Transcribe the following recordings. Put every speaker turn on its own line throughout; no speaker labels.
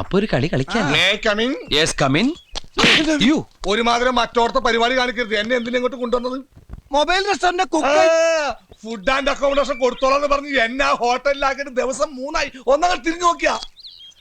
അപ്പൊ ഒരു കളി
കളിക്കാം
യെസ് കമിൻ യു
ഒരുമാതിരി മറ്റോടത്തെ പരിപാടി കാണിക്കരുത്. എന്നെ എന്തിനാ ഇങ്ങോട്ട് കൊണ്ടുവന്നത്?
Mobile restaurant cook
food and accommodation കൊടുത്തോളാന്ന് പറഞ്ഞ് എന്നെ ആ ഹോട്ടലിലാക്കിയിട്ട് ദിവസം മൂന്നായി. ഒന്നങ്ങൾ തിരിഞ്ഞു നോക്കിയാ.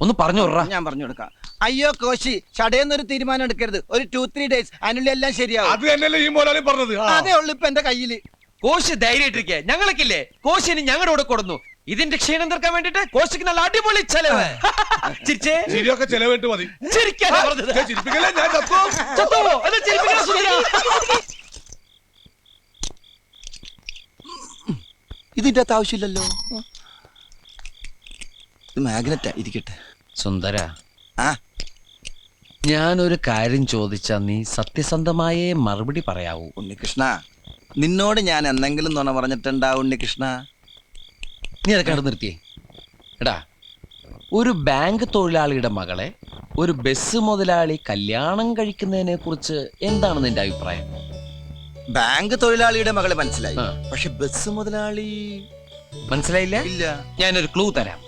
ഒന്ന് പറഞ്ഞു.
ഞാൻ പറഞ്ഞു കൊടുക്കാം. അയ്യോ കോശി ചടയെന്നൊരു തീരുമാനം എടുക്കരുത്. ഒരു ടു ത്രീ ഡേയ്സ് അതിനുള്ളിൽ എല്ലാം ശരിയാവും.
അത് തന്നെയല്ലേ ഈ മോലാളി പറഞ്ഞത്? ആ.
അതേ ഉള്ളു ഇപ്പൊ എന്റെ കയ്യിൽ.
കോശി ധൈര്യമായിട്ടിരിക്കുക ഞങ്ങൾക്കില്ലേ? കോശി ഇനി ഞങ്ങളുടെ കൂടെ കൊടുന്നു. ഇതിന്റെ ക്ഷീണം തീർക്കാൻ വേണ്ടിട്ട് കോശിക്ക് നല്ല അടിപൊളി ചെലവ്. ചിരിച്ചേ.
ശരിയൊക്കെ ചെലവിട്ട് മതി.
ചിരിക്കാൻ പറഞ്ഞത്.
ചിരിപ്പിക്കല്ലേ? ഞാൻ ചത്തോ?
ചത്തോ? എന്നാ ചിരിപ്പിക്കണ സുന്ദരാ.
ഇതിന്റെ അകത്ത് ആവശ്യമില്ലല്ലോ. ഇത് മാഗ്നറ്റാ ഇരിക്കട്ടെ.
സുന്ദര.
ആ.
ഞാനൊരു കാര്യം ചോദിച്ചാ നീ സത്യസന്ധമായേ മറുപടി പറയാവൂ.
ഉണ്ണികൃഷ്ണ നിന്നോട് ഞാൻ എന്തെങ്കിലും നുണ പറഞ്ഞിട്ടുണ്ടാ ഉണ്ണികൃഷ്ണ?
നീ അതൊക്കെ അവിടെ നിർത്തിയേ. എടാ ഒരു ബാങ്ക് തൊഴിലാളിയുടെ മകളെ ഒരു ബസ് മുതലാളി കല്യാണം കഴിക്കുന്നതിനെ കുറിച്ച് എന്താണ് നിന്റെ അഭിപ്രായം?
ബാങ്ക് തൊഴിലാളിയുടെ മകളെ മനസ്സിലായി.
ആ.
പക്ഷെ ബസ് മുതലാളി
മനസ്സിലായില്ല?
ഇല്ല.
ഞാനൊരു ക്ലൂ തരാം.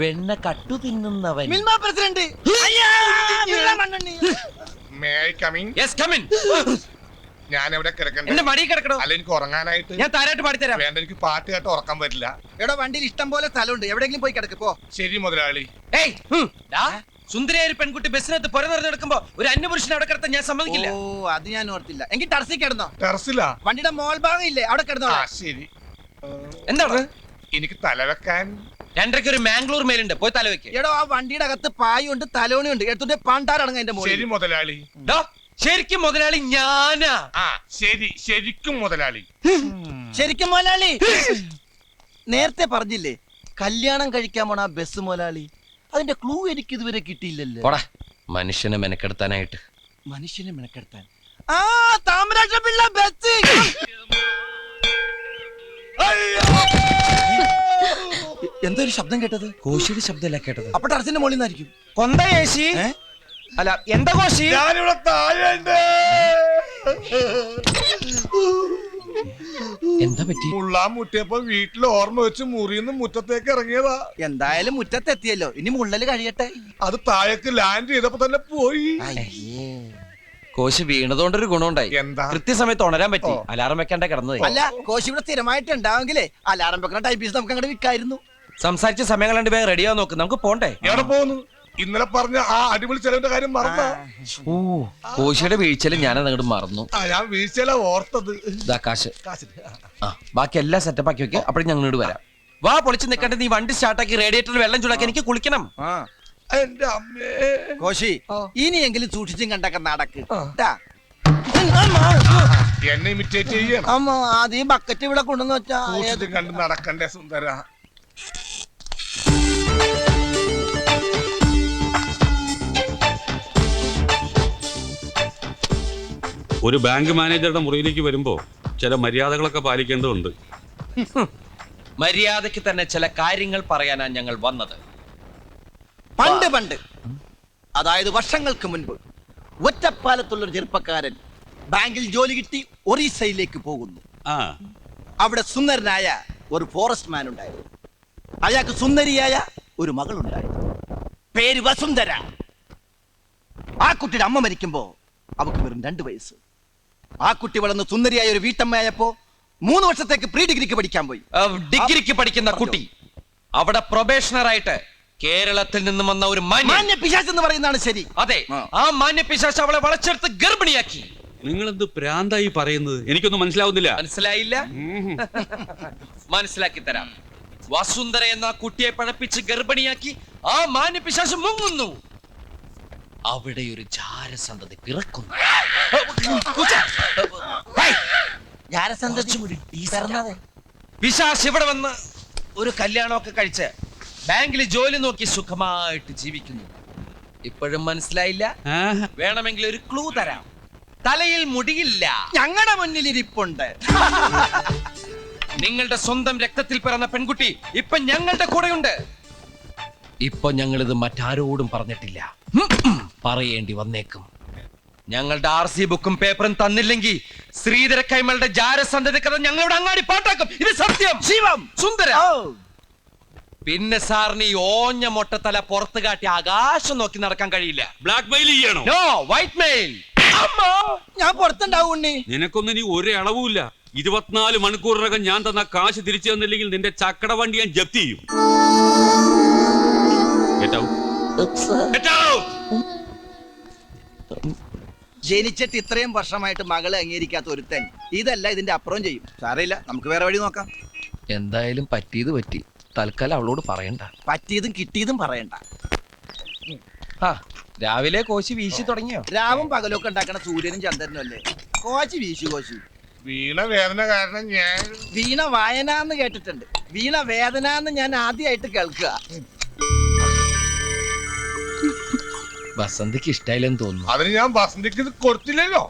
വെണ്ണ കട്ടു തിന്നുന്നവൻ.
Milma president. May
coming yes
come in
ഞാൻ എവിടെ കിടക്കണ്ടേ?
എന്റെ മടി കിടക്കണോ?
അല്ല എനിക്ക് ഉറങ്ങാനായിട്ട്
ഞാൻ താരായിട്ട് പാടിത്തരാം.
വേണ്ട എനിക്ക് പാട്ട് കേട്ട് ഉറക്കാൻ പറ്റില്ല
എടോ വണ്ടിയിൽ ഇഷ്ടം പോലെ സ്ഥലമുണ്ട്. എവിടെയെങ്കിലും പോയി കിടക്ക് പോ.
ശരി മുതലാളി.
ഏയ് ഹും, ദാ, സുന്ദരിയായ ഒരു പെൺകുട്ടി ബസ്സിനകത്ത് പുര നിറഞ്ഞെടുക്കുമ്പോ ഒരു അന്യപുരുഷനെ അവിടെ കിടത്താൻ ഞാൻ സമ്മതിക്കില്ല.
ഓ അത് ഞാൻ ഓർത്തില്ല. എങ്കിൽ ടർസി കിടന്നോ?
ടെറസിലാ?
വണ്ടിയുടെ മോൾ ഭാഗം ഇല്ലേ? അവിടെ കിടന്നോ
ആ ശരി.
എന്താണ്?
എനിക്ക് തലവെക്കാൻ
രണ്ടരയ്ക്ക് ഒരു മാംഗ്ലൂർ മേലുണ്ട്. പോയി തല വെക്ക്.
എടോ ആ വണ്ടിയുടെ അകത്ത് പായുണ്ട് തലോണിയുണ്ട്. എടുത്തിട്ട് പാണ്ടാറടങ്ങ എന്റെ മോളിൽ
ശരി മുതലാളി.
ഡോ, ശരിക്കും മുതലാളി ഞാനാ.
ആ ശരി ശരിക്കും മുതലാളി.
ശരിക്കും മുതലാളി. നേരത്തെ പറഞ്ഞില്ലേ കല്യാണം കഴിക്കാൻ പോണ ആ ബസ് മുതലാളി. അതിന്റെ ക്ലൂ എനിക്ക് ഇതുവരെ കിട്ടിയില്ലല്ലോ.
പോടാ മനുഷ്യനെ മെനക്കെടുത്താനായിട്ട്.
മനുഷ്യനെ മെനക്കെടുത്താൻ. ആ താമരാക്ഷ പിള്ള ബസ്. എന്തോ ഒരു ശബ്ദം കേട്ടത്?
കോശിയുടെ ശബ്ദമല്ല കേട്ടത്?
അപ്പൊ ടർച്ചിന്റെ മുകളിൽ നിന്നായിരിക്കും.
കൊന്ത ഏശി? അല്ല എന്താ കോശി?
ഞാനിവിടെ
എന്താ പറ്റി?
മുള്ളാൻ മുട്ടിയപ്പോ വീട്ടിൽ ഓർമ്മ വെച്ച് മുറിന്ന് മുറ്റത്തേക്ക് ഇറങ്ങിയതാ.
എന്തായാലും മുറ്റത്തെത്തിയല്ലോ. ഇനി മുള്ളൽ കഴിയട്ടെ.
അത് താഴേക്ക് ലാൻഡ് ചെയ്തപ്പോ തന്നെ പോയി.
കോശി വീണതുകൊണ്ട് ഒരു ഗുണമുണ്ടായി.
എന്താ?
കൃത്യസമയത്ത് ഉണരാൻ പറ്റി. അലാറം വെക്കാണ്ടേ കിടന്നത്.
അല്ല കോശി ഇവിടെ സ്ഥിരമായിട്ട് ഉണ്ടാവെങ്കിലേ അലാറം വെക്കുന്ന ടൈപ്പീസ് നമുക്ക് അങ്ങോട്ട് വിൽക്കായിരുന്നു.
സംസാരിച്ച സമയങ്ങൾ കളണ്ട് പേര് റെഡിയാ നോക്ക്. നമുക്ക് പോണ്ടേ?
എവിടെ പോകുന്നു? ഇന്നലെ പറഞ്ഞ ആ അടിപൊളി ചെലവിന്റെ കാര്യം മറന്ന.
ഓ കോശിയുടെ വീഴ്ചയിലും ഞാൻ അങ്ങോട്ട് മറന്നു.
ആ ഞാൻ വീഴ്ചയില ഓർത്തത്.
ഇതാ കാശ്.
കാശിന്.
ആ. ബാക്കി എല്ലാം സെറ്റപ്പ് ആക്കി വെക്കുക അപ്പോഴും ഞങ്ങൾ ഇങ്ങോട്ട് വരാം. വാ പൊളിച്ച് നിൽക്കണ്ട നീ വണ്ടി സ്റ്റാർട്ടാക്കി റേഡിയേറ്ററിൽ വെള്ളം ചൂടാക്കി എനിക്ക് കുളിക്കണം.
എന്റെ അമ്മേ.
കോശി ഇനിയെങ്കിലും സൂക്ഷിച്ചും കണ്ടൊക്കെ നടക്ക്.
എന്നെ ഇമിറ്റേറ്റ് ചെയ്യണം.
ആദ്യം അത് ഈ ബക്കറ്റ് ഇവിടെ കൊണ്ടുവന്ന് വെച്ചാ
കണ്ട് നടക്കണ്ടേ സുന്ദര.
ഒരു ബാങ്ക് മാനേജറുടെ മുറിയിലേക്ക് വരുമ്പോൾ ചില മര്യാദകളൊക്കെ പാലിക്കേണ്ടതുണ്ട്.
മര്യാദയ്ക്ക് തന്നെ ചില കാര്യങ്ങൾ പറയാനാണ് ഞങ്ങൾ വന്നത്.
പണ്ട് പണ്ട് അതായത് വർഷങ്ങൾക്ക് മുൻപ് ഒറ്റപ്പാലത്തുള്ള ഒരു ചെറുപ്പക്കാരൻ ബാങ്കിൽ ജോലി കിട്ടി ഒറീസയിലേക്ക് പോകുന്നു.
ആ.
അവിടെ സുന്ദരനായ ഒരു ഫോറസ്റ്റ് മാൻ ഉണ്ടായിരുന്നു. അയാൾക്ക് സുന്ദരിയായ ഒരു മകളുണ്ടായിരുന്നു പേര് വസുന്ധര. ആ കുട്ടിയുടെ അമ്മ മരിക്കുമ്പോ അവക്ക് വെറും രണ്ട് വയസ്സ്. ആ കുട്ടി വളർന്ന് സുന്ദരിയായ ഒരു വീട്ടമ്മയായപ്പോ മൂന്ന് വർഷത്തേക്ക് പ്രീ ഡിഗ്രിക്ക് പഠിക്കാൻ പോയി.
ഡിഗ്രിക്ക് പഠിക്കുന്ന കുട്ടി. അവിടെ പ്രൊബേഷണർ ആയിട്ട് കേരളത്തിൽ നിന്ന് വന്ന ഒരു
മാന്യ പിശാച് എന്ന് പറയുന്നതാണ് ശരി.
അതെ.
ആ.
മാന്യ പിശാച് അവളെ വളച്ചെടുത്ത് ഗർഭിണിയാക്കി.
നിങ്ങൾ എന്ത് പ്രാന്തായി പറയുന്നത്? എനിക്കൊന്നും മനസ്സിലാവുന്നില്ല.
മനസ്സിലായില്ല? മനസ്സിലാക്കി തരാം. വസുന്ധര എന്ന കുട്ടിയെ പഴപ്പിച്ച് ഗർഭിണിയാക്കി ആ മാന്യപിശാശം മുങ്ങുന്നു. അവിടെ ഒരു ജാരസന്തതി പിറക്കുന്നു. പിശാശ് ഇവിടെ വന്ന് ഒരു കല്യാണമൊക്കെ കഴിച്ച് ബാങ്കിൽ ജോലി നോക്കി സുഖമായിട്ട് ജീവിക്കുന്നു. ഇപ്പോഴും മനസ്സിലായില്ല. വേണമെങ്കിൽ ഒരു ക്ലൂ തരാം. തലയിൽ മുടിയില്ല.
ഞങ്ങളുടെ മുന്നിൽ ഇരിപ്പുണ്ട്
നിങ്ങളുടെ സ്വന്തം രക്തത്തിൽ പിറന്ന പെൺകുട്ടി ഇപ്പൊ ഞങ്ങളുടെ കൂടെയുണ്ട്. ഇപ്പൊ ഞങ്ങൾ ഇത് മറ്റാരോടും പറഞ്ഞിട്ടില്ല. പറയേണ്ടി വന്നേക്കും. ഞങ്ങളുടെ ആർ സി ബുക്കും പേപ്പറും തന്നില്ലെങ്കിൽ ശ്രീധര കൈമളുടെ ജാരസന്ധത കഥ ഞങ്ങളുടെ അങ്ങാടി പാട്ടാക്കും. ഇത് സത്യം.
ശിവം.
സുന്ദര. പിന്നെ സാറിന് ഈ ഓഞ്ഞ മൊട്ടത്തല പുറത്തു കാട്ടി ആകാശം നോക്കി നടക്കാൻ കഴിയില്ല.
ബ്ലാക്ക് മെയിൽ ചെയ്യണോ
നോ വൈറ്റ് മെയിൽ
ഞാൻ പുറത്തുണ്ടാവും ഉണ്ണി.
നിനക്കൊന്നും ഇനി ഒരു അളവുമില്ല ഇരുപത്തിനാല് മണിക്കൂറിനകം ഞാൻ തന്ന കാശ് തിരിച്ചു തന്നില്ലെങ്കിൽ നിന്റെ ചക്കട വണ്ടി ഞാൻ ജപ്തി ചെയ്യും.
ജനിച്ചിട്ട് ഇത്രയും വർഷമായിട്ട് മകളെ അംഗീകരിക്കാത്ത ഒരുത്തൻ ഇതല്ല ഇതിന്റെ അപ്പുറം ചെയ്യും. സാരമില്ല നമുക്ക് വേറെ വഴി നോക്കാം.
എന്തായാലും പറ്റിയത് പറ്റി. തൽക്കാലം അവളോട് പറയണ്ട.
പറ്റിയതും കിട്ടിയതും പറയണ്ട.
ആ രാവിലെ കോശി വീശി തുടങ്ങിയോ?
രാവും പകലൊക്കെ ഉണ്ടാക്കണ സൂര്യനും ചന്ദ്രനും അല്ലേ? കോശി വീശു കോശി.
വീണ വേദന കാരണം ഞാൻ
വീണ വായന എന്ന് കേട്ടിട്ടുണ്ട്. വീണ വേദന എന്ന് ഞാൻ ആദ്യമായിട്ട് കേൾക്കുക.
വസന്തിക്ക് ഇഷ്ടായില്ലെന്ന് തോന്നുന്നു.
അതിന് ഞാൻ വസന്തിക്ക് ഇത് കൊടുത്തില്ലല്ലോ.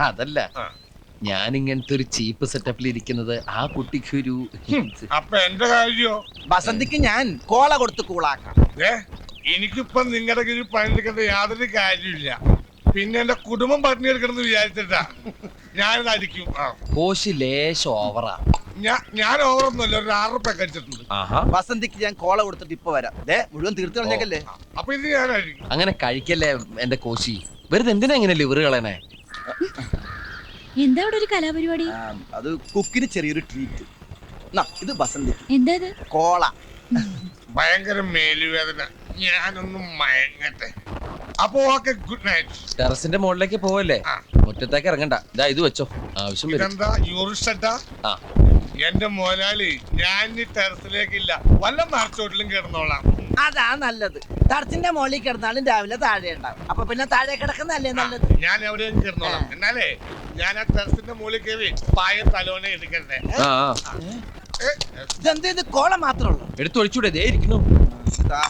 അതല്ല.
ആ.
ഞാൻ ഇങ്ങനത്തെ ഒരു ചീപ്പ് സെറ്റപ്പിൽ ഇരിക്കുന്നത് ആ കുട്ടിക്ക് ഒരു
അപ്പൊ എന്റെ കാര്യോ?
വസന്തിക്ക് ഞാൻ കോള കൊടുത്ത് കൂളാക്കാം.
ഏ? എനിക്കിപ്പൊ നിങ്ങളുടെ കീഴിൽ പണിയെടുക്കേണ്ട യാതൊരു കാര്യമില്ല പിന്നെ എന്റെ കുടുംബം പട്ടിണി എടുക്കണമെന്ന് വിചാരിച്ചിട്ടാ. ഞാനിത് ആ.
കോശി ലേശം ഓവറാ
ഞാൻ ഞാൻ ഓവറൊന്നുമല്ല ഒരു ആറ് റുപ്യ കഴിച്ചിട്ടുണ്ട്
ആഹാ.
വസന്തിക്ക് ഞാൻ കോള കൊടുത്തിട്ട് ഇപ്പൊ വരാം. ദേ മുഴുവൻ തീർത്ത് കളഞ്ഞേക്കല്ലേ?
അപ്പൊ ഇത് ഞാൻ
അങ്ങനെ കഴിക്കല്ലേ എന്റെ കോശി? വെറുതെ എന്തിനാ ഇങ്ങനെ ലിവർ കളയണേ?
എന്താ അവിടെ ഒരു കലാപരിപാടി?
ആ, അത് കുക്കിന് ചെറിയൊരു ട്രീറ്റ് ഇത് വസന്തി.
എന്താ ഇത്?
കോള.
ഭയങ്കര മേലുവേദന. ഞാനൊന്നും മയങ്ങട്ടെ. അപ്പൊ ഓക്കെ ഗുഡ് നൈറ്റ്.
ടെറസിന്റെ മുകളിലേക്ക് പോവല്ലേ?
ആ.
മുറ്റത്തേക്ക് ഇറങ്ങണ്ട. ഇതാ ഇത് വെച്ചോ. ആവശ്യം വരും.
ഇതെന്താ? യൂറിസ്റ്റ
ആ.
എന്റെ മോലാളി ഞാൻ ഈ ടെറസിലേക്കില്ല. വല്ല മറച്ചോട്ടിലും കിടന്നോളാം.
അതാ നല്ലത്. ടെറസിന്റെ മുകളിൽ കിടന്നാലും രാവിലെ താഴെ ഉണ്ടാവും. അപ്പൊ പിന്നെ താഴെ കിടക്കുന്നല്ലേ നല്ലത്?
ഞാൻ എവിടെയും കിടന്നോളാം. എന്നാലേ ഞാൻ ആ ടെറസിന്റെ മുകളിൽ കയറി പായ തലോനെ എടുക്കണ്ടേ?
ആ
ഇതെന്ത് ഇത് കോള മാത്രമേ ഉള്ളൂ?
എടുത്തൊഴിച്ചൂടെ ദേ ഇരിക്കുന്നു
ഇതാ.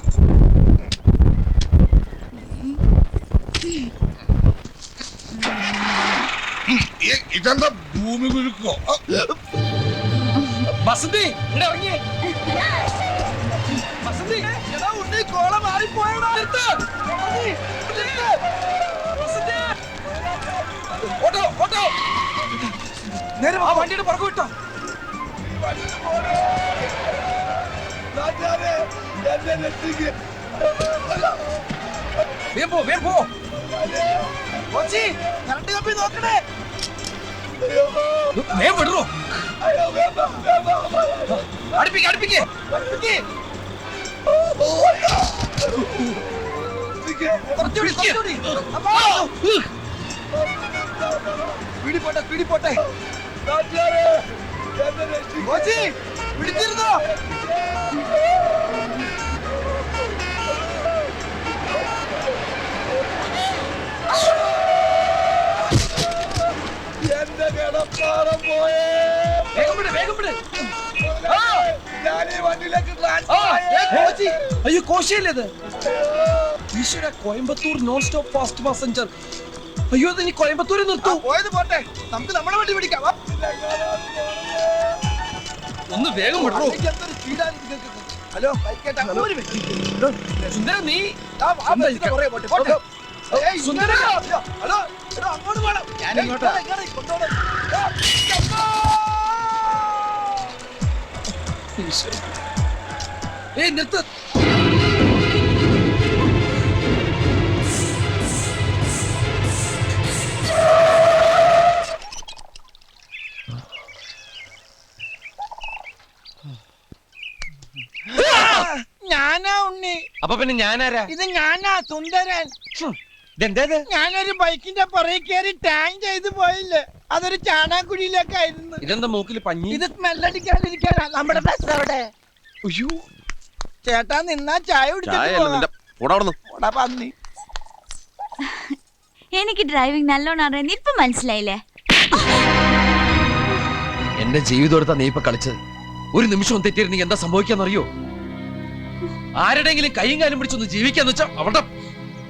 ഏ, ഇതെന്താ ഭൂമി കുലുക്കോ
വസന്തി ഇവിടെ ഇറങ്ങിയേ
വസന്തി, എടാ ഉണ്ണി, കോള മാറിപ്പോയെടാ. വസന്തി. Auto, auto. നേരെ വാ, വണ്ടിയുടെ പുറകു വിട്ടോ
രാജാവേ, എന്നെ രക്ഷിക്ക്.
വേഗം പോ വേഗം പോ
കൊച്ചി കറണ്ട് കപ്പി നോക്കണേ
വേഗം വിടറോ. അടുപ്പിക്ക് അടുപ്പിക്ക്.
പിടിപ്പോട്ടെ
പിടിപ്പോട്ടെ
കുറച്ചുകൂടി,
പോയേ
വേഗം വിട് വേഗം വിട്
ഞാൻ ഈ വണ്ടിയിലേക്ക്
ആ,
ട്രാൻസ്ഫർ
ഏ, കോച്ചി. അയ്യോ കോശിയല്ലേ ഇത് ഈശ്വര Coimbatore non stop fast passenger അയ്യോ ഇത് ഇനി കോയമ്പത്തൂരിൽ നിർത്തൂ
പോയത് പോട്ടെ നമുക്ക് നമ്മുടെ വണ്ടി പിടിക്കാം വാ.
ഒന്ന് വേഗം വിടറോ
നിങ്ങൾക്ക്. ഹലോ ബൈക്കേട്ടാ ഒരു മിനിറ്റ്
സുന്ദര നീ
ആ, ആ ബസ്സിന്റെ പുറകെ പോട്ടെ, പോട്ടെ. ഏയ്,
സുന്ദര.
ഹലോ, ഹലോ, എടോ, അങ്ങോട്ട് വേണം.
ഞാൻ ഇങ്ങോട്ടാ.
ഇങ്ങോട്ട്, ഇങ്ങോട്ട്, കൊണ്ടുപോണം.
ഏയ് നിർത്ത
ഞാനാ ഉണ്ണി.
അപ്പൊ പിന്നെ ഞാനാരാ?
ഇത് ഞാനാ സുന്ദരൻ.
ഇതെന്താ ഇത്?
ഞാനൊരു ബൈക്കിന്റെ പുറകെ കയറി ടാങ്ക് ചെയ്ത് പോയില്ലേ? അതൊരു ചാണാക്കുഴിയിലേക്കായിരുന്നു.
ഇതെന്താ മൂക്കിൽ പഞ്ഞി?
ഇത് സ്മെല്ലടിക്കാതിരിക്കാനാ നമ്മുടെ ബസ് അവിടെ.
അയ്യോ
ചേട്ടാ നിന്നാ ചായ പന്നി.
എനിക്ക് ഡ്രൈവിംഗ് നല്ലോണം അറിയാൻ ഇപ്പൊ മനസ്സിലായില്ലേ?
എന്റെ ജീവിതം എടുത്താ നീ ഇപ്പൊ കളിച്ചത്. ഒരു നിമിഷം തെറ്റിയിരുന്നെങ്കിൽ എന്താ സംഭവിക്കാന്നറിയോ? ആരുടെങ്കിലും കൈയും കാലും പിടിച്ചൊന്ന് ജീവിക്കാന്ന് വെച്ചാ അവിടെ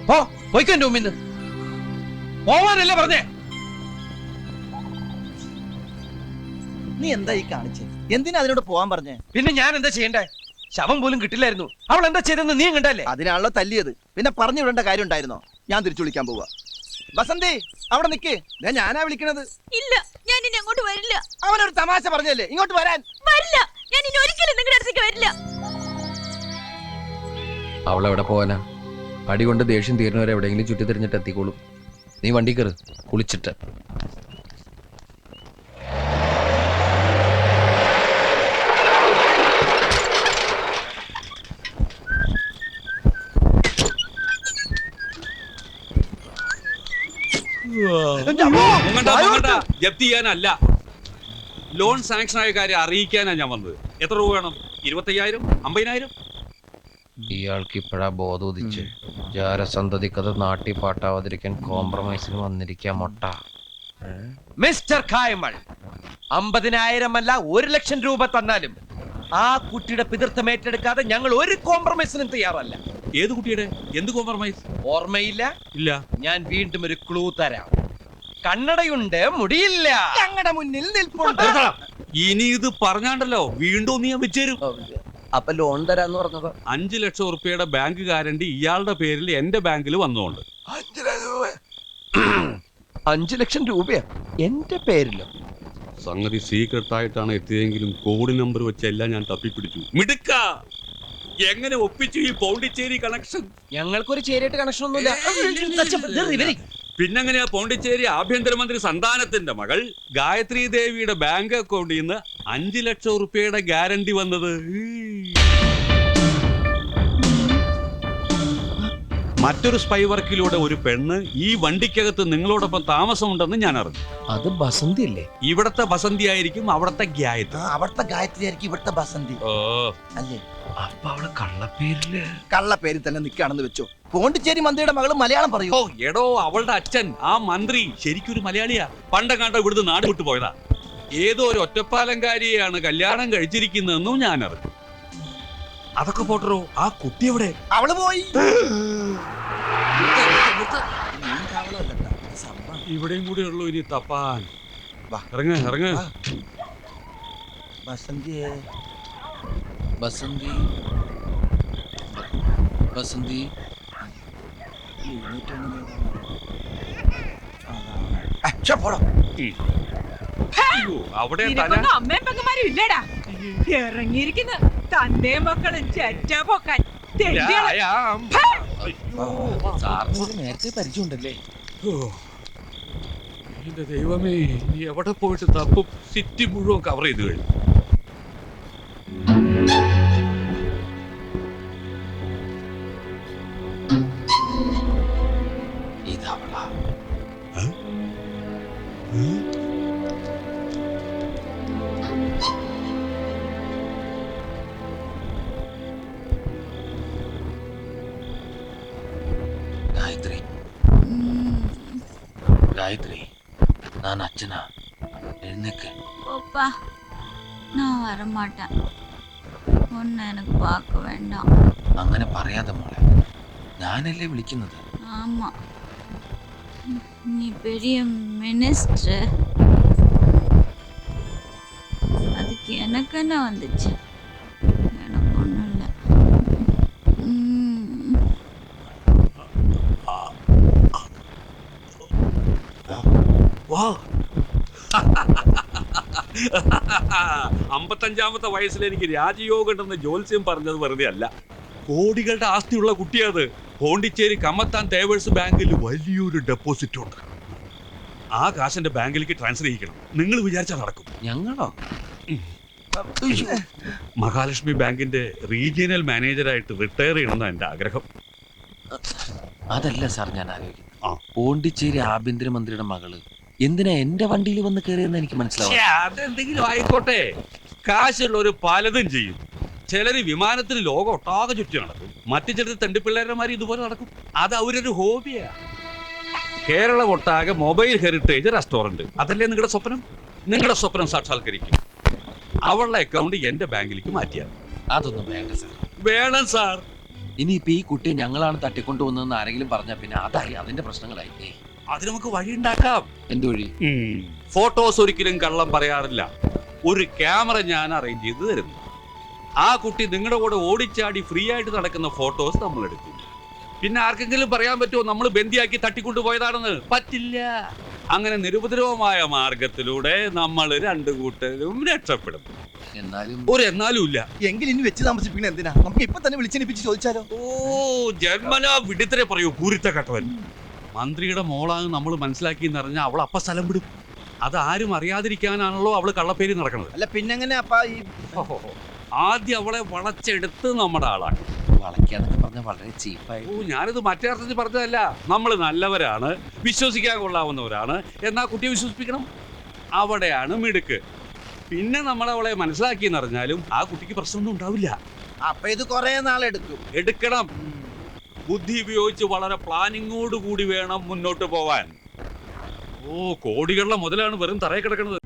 പോ പോയിക്കോ എന്റെ മുമ്പിന്ന്. പോവാനല്ലേ പറഞ്ഞേ?
നീ എന്താ ഈ കാണിച്ചേ? എന്തിനാ അതിനോട് പോവാൻ പറഞ്ഞേ?
പിന്നെ ഞാൻ എന്താ ചെയ്യണ്ടേ? ശവം പോലും കിട്ടില്ലായിരുന്നു. അവൾ എന്താ ചെയ്തെന്ന് നീ കണ്ടല്ലേ?
അതിനാണല്ലോ തല്ലിയത്. പിന്നെ പറഞ്ഞു വിടേണ്ട കാര്യം ഉണ്ടായിരുന്നോ? ഞാൻ തിരിച്ചു വിളിക്കാൻ പോവാ. ബസന്തി അവിടെ നിക്ക്. ദേ ഞാനാ വിളിക്കണത്.
ഇല്ല ഞാൻ ഇനി അങ്ങോട്ട് വരില്ല.
അവനൊരു തമാശ പറഞ്ഞല്ലേ? ഇങ്ങോട്ട് വരാൻ.
വരില്ല. ഞാൻ ഇനി ഒരിക്കലും നിങ്ങളുടെ അടുത്തേക്ക് വരില്ല.
അവൾ എവിടെ പോവാനാ? അടി കൊണ്ട് ദേഷ്യം തീരുന്നവരെ എവിടെയെങ്കിലും ചുറ്റി തിരിഞ്ഞിട്ട് എത്തിക്കോളും. നീ വണ്ടി കയറ്. കുളിച്ചിട്ട്.
ജപ്തി ചെയ്യാനല്ല ലോൺ സാങ്ഷൻ ആയ കാര്യം അറിയിക്കാനാണ് ഞാൻ വന്നത്. എത്ര രൂപ വേണം? ഇരുപത്തയ്യായിരം? അമ്പതിനായിരം?
ഇയാൾക്ക് ഇപ്പോഴാ ബോധം ഉദിച്ച് ജാരസന്തതിക്കത് നാട്ടി പാട്ടാവാതിരിക്കാൻ കോംപ്രമൈസിന് വന്നിരിക്കാൻ മൊട്ട. മിസ്റ്റർ കായമ്മൾ അമ്പതിനായിരം അല്ല ഒരു ലക്ഷം രൂപ തന്നാലും ആ കുട്ടിയുടെ പിതൃത്വം ഏറ്റെടുക്കാതെ ഞങ്ങൾ ഒരു കോംപ്രമൈസിനും തയ്യാറല്ല.
ഏത് കുട്ടിയുടെ? എന്ത് കോംപ്രമൈസ്?
ഓർമ്മയില്ല?
ഇല്ല.
ഞാൻ വീണ്ടും ഒരു ക്ലൂ തരാം. കണ്ണടയുണ്ട് മുടിയില്ല.
ഞങ്ങളുടെ മുന്നിൽ നിൽപ്പുണ്ട്.
ഇനി ഇത് പറഞ്ഞാണ്ടല്ലോ വീണ്ടും നീ ഞാൻ വെച്ചേരും
അപ്പൊ ലോൺ തരാന്ന് പറഞ്ഞത്?
അഞ്ചു ലക്ഷം ഉറുപ്പിയുടെ ബാങ്ക് ഗ്യാരണ്ടി ഇയാളുടെ പേരിൽ എന്റെ ബാങ്കിൽ വന്നുകൊണ്ട്
അഞ്ചു ലക്ഷം. രൂപയാ? എന്റെ പേരിലോ?
സംഗതി സീക്രട്ട് ആയിട്ടാണ് എത്തിയതെങ്കിലും കോഡ് നമ്പർ വെച്ചെല്ലാം ഞാൻ തപ്പിപ്പിടിച്ചു. മിടുക്ക! എങ്ങനെ ഒപ്പിച്ചു ഈ പോണ്ടിച്ചേരി കണക്ഷൻ
ഞങ്ങൾക്കൊരു ചേരിയായിട്ട് കണക്ഷൻ ഒന്നുമില്ല.
പിന്നെങ്ങനെയാ പോണ്ടിച്ചേരി ആഭ്യന്തരമന്ത്രി സന്താനത്തിന്റെ മകൾ ഗായത്രി ദേവിയുടെ ബാങ്ക് അക്കൗണ്ടിൽ നിന്ന് അഞ്ചു ലക്ഷം റുപ്യയുടെ ഗ്യാരണ്ടി വന്നത്? മറ്റൊരു സ്പൈ വർക്കിലൂടെ ഒരു പെണ്ണ് ഈ വണ്ടിക്കകത്ത് നിങ്ങളോടൊപ്പം താമസമുണ്ടെന്ന് ഞാൻ അറിഞ്ഞു.
അത് ബസന്തി അല്ലേ
ഇവിടത്തെ ബസന്തി ആയിരിക്കും അവിടത്തെ ഗായത്രി.
അവിടുത്തെ ഗായത്രി ആയിരിക്കും ഇവിടത്തെ ബസന്തി.
ഓ.
അല്ലേ?
അപ്പൊ അവൾ കള്ളപ്പേരിൽ?
കള്ള പേരിൽ തന്നെ നിൽക്കുകയാണെന്ന് വെച്ചോ. പോണ്ടിച്ചേരി മന്ത്രിയുടെ മകൾ മലയാളം പറയൂ.
ഓ എടോ അവളുടെ അച്ഛൻ. ആ മന്ത്രി ശരിക്കും ഒരു മലയാളിയാ. പണ്ടങ്ങാണ്ട ഇവിടുന്ന് നാട് വിട്ടു പോയതാ ഏതോ ഒരു ഒറ്റപ്പാലങ്കാരിയെയാണ് കല്യാണം കഴിച്ചിരിക്കുന്നതെന്നും ഞാൻ അറിഞ്ഞു. അതൊക്കെ പോട്ടറോ. ആ കുട്ടി എവിടെ?
അവൾ പോയി.
ഇവിടെയും കൂടെ ഉള്ളു ഇനി തപ്പാൻ.
വാ.
ഇറങ്ങ ഇറങ്ങ.
ബസന്തിയെ.
ബസന്തി. ബസന്തി.
അവിടെ തല.
നിനക്കൊന്നും അമ്മയും പെങ്ങന്മാരും ഇല്ലടാ. ഇറങ്ങിയിരിക്കുന്നു. തന്റെ മക്കളെ ചെറ്റ പൊക്കാൻ.
നേരത്തെ പരിചയമുണ്ടല്ലേ.
എന്റെ ദൈവമേ നീ എവിടെ പോയിട്ട് തപ്പും സിറ്റി മുഴുവൻ കവർ ചെയ്ത് കഴിഞ്ഞു.
நான் அச்சனா எழுந்துக்கு
போப்பா நான் வரமாட்டேன் ஒன்னு எனக்கு பார்க்க வேண்டாம்
അങ്ങനെ പറയാതെ മോളെ ഞാനല്ലേ വിളിക്കുന്നത്
ஆமா நீ பெரிய மினிஸ்டர் அதுக்கு எனக்கு என்ன வந்துச்சு
അമ്പത്തഞ്ചാമത്തെ വയസ്സിൽ എനിക്ക് രാജയോഗം ഉണ്ടെന്ന് ജോത്സ്യം പറഞ്ഞത് വെറുതെ അല്ല. കോടികളുടെ ആസ്തിയുള്ള കുട്ടിയത് പോണ്ടിച്ചേരി കമ്മത്താൻ തേവേഴ്സ് ബാങ്കിൽ വലിയൊരു ഡെപ്പോസിറ്റ് ഉണ്ട്. ആ കാശ് ബാങ്കിലേക്ക് ട്രാൻസ്ഫർ ചെയ്യിക്കണം. നിങ്ങൾ വിചാരിച്ചാൽ നടക്കും.
ഞങ്ങളോ?
മഹാലക്ഷ്മി ബാങ്കിന്റെ റീജിയണൽ മാനേജറായിട്ട് റിട്ടയർ ചെയ്യണമെന്നാണ് എന്റെ ആഗ്രഹം.
അതല്ല സാർ ഞാൻ ആലോചിക്കുന്നത്. പോണ്ടിച്ചേരി ആഭ്യന്തരമന്ത്രിയുടെ മകൾ എന്തിനാ എന്റെ വണ്ടിയിൽ വന്ന് കയറിയെന്ന് എനിക്ക് മനസ്സിലാവും?
ഛേ, അതെന്തെങ്കിലും ആയിക്കോട്ടെ. ഒരു പലതും ചെയ്യും. ചിലര് വിമാനത്തിന് ലോകം ഒട്ടാകെ ചുറ്റി നടക്കും. മറ്റു ചിലർ തെണ്ടിപ്പിള്ളേരന്മാർ ഇതുപോലെ നടക്കും. അത് അവരൊരു ഹോബിയാ. കേരളം ഒട്ടാകെ മൊബൈൽ ഹെറിറ്റേജ് റെസ്റ്റോറന്റ്. അതല്ലേ നിങ്ങളുടെ സ്വപ്നം? നിങ്ങളുടെ സ്വപ്നം സാക്ഷാത്കരിക്കും. അവളുടെ അക്കൗണ്ട് എന്റെ ബാങ്കിലേക്ക് മാറ്റിയാൽ
അതൊന്നും വേണ്ട സാർ.
വേണം സാർ.
ഇനിയിപ്പോ ഈ കുട്ടിയെ ഞങ്ങളാണ് തട്ടിക്കൊണ്ടുവന്നതെന്ന് ആരെങ്കിലും പറഞ്ഞാൽ പിന്നെ അതായി അതിന്റെ പ്രശ്നങ്ങളായി. ഏയ്,
അത് നമുക്ക് വഴിയുണ്ടാക്കാം.
എന്ത് വഴി?
ഫോട്ടോസ് ഒരിക്കലും കള്ളം പറയാറില്ല. ഒരു ക്യാമറ ഞാൻ അറേഞ്ച് ചെയ്ത് തരുന്നു. ആ കുട്ടി നിങ്ങളുടെ കൂടെ ഓടിച്ചാടി ഫ്രീ ആയിട്ട് നടക്കുന്ന ഫോട്ടോസ് നമ്മൾ എടുക്കും. പിന്നെ ആർക്കെങ്കിലും പറയാൻ പറ്റുമോ? നമ്മൾ ബന്ദിയാക്കി തട്ടിക്കൊണ്ടുപോയതാണെന്ന് പറ്റില്ല. അങ്ങനെ നിരുപദ്രവമായ മാർഗത്തിലൂടെ നമ്മൾ രണ്ടു കൂട്ടരും രക്ഷപ്പെടും.
എന്നാലും
ഒരു എന്നാലും ഇല്ല.
എങ്കിൽ ഇനി വെച്ച് താമസിപ്പിക്കണ എന്തിനാ? നമുക്ക് ഇപ്പൊ തന്നെ വിളിച്ചെണിപ്പിച്ച് ചോദിച്ചാലോ?
ഓ ജന്മനാ വിടുത്തരെ പറയൂ കൂരിത്ത കട്ടവൻ മന്ത്രിയുടെ മോളാണ് നമ്മൾ മനസ്സിലാക്കി എന്ന് പറഞ്ഞാൽ അവൾ അപ്പ സ്ഥലം വിടും. അത് ആരും അറിയാതിരിക്കാനാണല്ലോ അവൾ കള്ളപ്പേരി നടക്കുന്നത്
അല്ല പിന്നെങ്ങനെ അപ്പ ഈ
ആദ്യം അവളെ വളച്ചെടുത്ത് നമ്മുടെ ആളാണ്.
വളയ്ക്കാന്നൊക്കെ വളരെ ചീപ്പായി
ഓ ഞാനിത് മറ്റേ അർത്ഥത്തിൽ പറഞ്ഞതല്ല. നമ്മൾ നല്ലവരാണ് വിശ്വസിക്കാൻ കൊള്ളാവുന്നവരാണ്. എന്നാ കുട്ടിയെ വിശ്വസിപ്പിക്കണം? അവിടെയാണ് മിടുക്ക്. പിന്നെ നമ്മൾ അവളെ മനസ്സിലാക്കി എന്നറിഞ്ഞാലും ആ കുട്ടിക്ക് പ്രശ്നമൊന്നും ഉണ്ടാവില്ല.
അപ്പൊ ഇത് കൊറേ നാളെടുക്കും.
എടുക്കണം. ബുദ്ധി ഉപയോഗിച്ച് വളരെ പ്ലാനിങ്ങോട് കൂടി വേണം മുന്നോട്ട് പോവാൻ. ഓ കോടികളുടെ മുതലാണ് വെറും തറയിൽ കിടക്കുന്നത്